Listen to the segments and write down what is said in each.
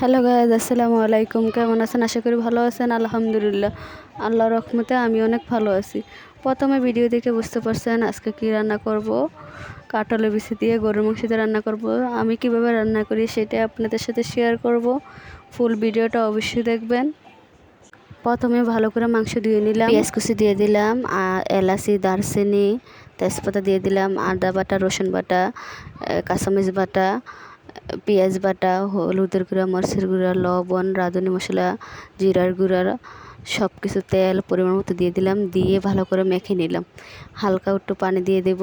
Hello guys, আসসালামু আলাইকুম। কেমন আছেন? আশা করি ভালো আছেন। আলহামদুলিল্লাহ, আল্লাহর রহমতে আমি অনেক ভালো আছি। প্রথমে ভিডিও দেখে বুঝতে পারছেন আজকে কি রান্না করব। কাটলে বিচি দিয়ে গরুর মাংস দিয়ে রান্না করব। আমি কীভাবে রান্না করি সেটা আপনাদের সাথে শেয়ার করব। ফুল ভিডিওটা অবশ্যই দেখবেন। প্রথমে ভালো করে মাংস দিয়ে নিলাম। পেঁয়াজ কুচি দিয়ে দিলাম এলাচি, দারচিনি, তেজপাতা দিয়ে দিলাম, আদা বাটা, রসুন বাটা কাঁচামরিচ বাটা পেঁয়াজ বাটা, হলুদের গুঁড়া, মরিচের গুঁড়া, লবণ, রাঁধুনি মশলা, জিরার গুঁড়া সব কিছু তেল পরিমাণ মতো দিয়ে দিলাম, দিয়ে ভালো করে মেখে নিলাম। হালকা একটু পানি দিয়ে দেব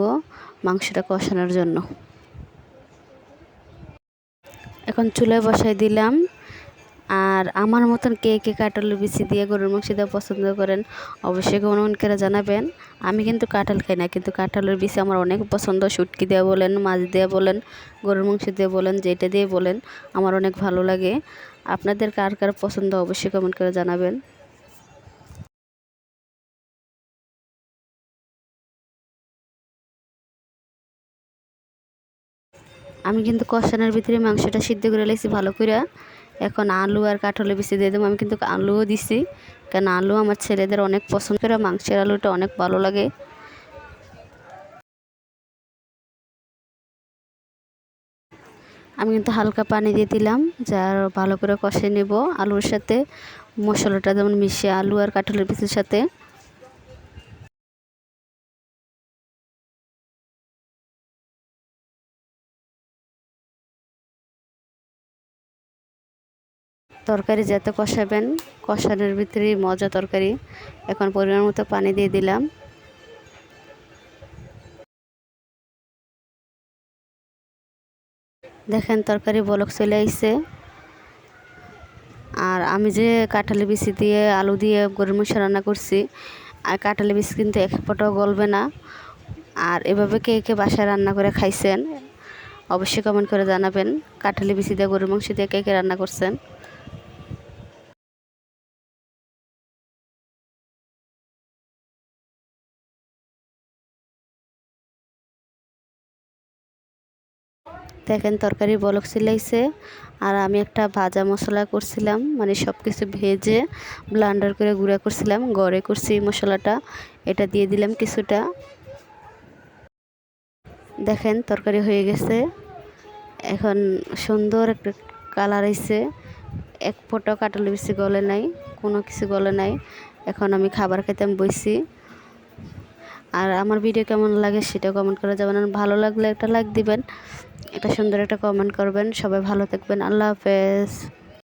মাংসটা কষানোর জন্য। এখন চুলায় বসাই দিলাম আর আমার মতন কে কে কাঁঠাল বিচি দিয়ে গরুর মাংস দেওয়া পছন্দ করেন, অবশ্যই কমেন্ট করে জানাবেন। আমি কিন্তু কাঁঠাল খাই না, কিন্তু কাঁঠালের বিচি আমার অনেক পছন্দ। শুটকি দেওয়া বলেন, মাছ দেওয়া বলেন, গরুর মাংস দিয়ে বলেন যেটা দিয়ে বলেন, আমার অনেক ভালো লাগে। আপনাদের কার কার পছন্দ অবশ্যই কমেন্ট করে জানাবেন। আমি কিন্তু কষানোর ভিতরে মাংসটা সিদ্ধ করে লেছি ভালো করে এখন আলু আর কাঠলে বেশি দিয়ে দেবো। আমি কিন্তু আলুও দিছি কেন আলু আমার ছেলেদের অনেক পছন্দ। করে মাংসের আলুটা অনেক ভালো লাগে। আমি কিন্তু হালকা পানি দিয়ে দিলাম, যা ভালো করে কষে নেব আলুর সাথে। মশলাটা যেমন মিশে আলু আর কাঠলের পিসের সাথে। তরকারি যাতে কষাবেন, কষানোর ভিতরে মজা তরকারি। এখন পরিমাণ মতো পানি দিয়ে দিলাম। দেখেন তরকারি বলক চলে আইছে। আর আমি যে কাঁঠালি বিচি দিয়ে আলু দিয়ে গরুর মাংস রান্না করছি, আর কাঁঠালি বিচি কিন্তু এক ফোটাও গলবে না। আর এভাবে কে কে বাসায় রান্না করে খাইছেন, অবশ্যই কমেন্ট করে জানাবেন। কাঁঠালি বিচি দিয়ে গরুর মাংস দিয়ে কে কে রান্না করছেন। দেখেন তরকারি বলক সিলাইছে। আর আমি একটা ভাজা মশলা করছিলাম মানে সব কিছু ভেজে ব্লান্ডার করে গুঁড়া করছিলাম, গড়ে করছি মশলাটা। এটা দিয়ে দিলাম কিছুটা। দেখেন তরকারি হয়ে গেছে। এখন সুন্দর একটা কালার আইছে। এক ফোটা কাটাল বেশি গলে নাই, কোনো কিছু গলে নাই। এখন আমি খাবার খেতে আমি বইছি। আর আমার ভিডিও কেমন লাগে সেটা কমেন্ট করে যাবেন ভালো লাগলে একটা লাইক দিবেন। একটা সুন্দর একটা কমেন্ট করবেন। সবাই ভালো থাকবেন। আল্লাহ হাফেজ।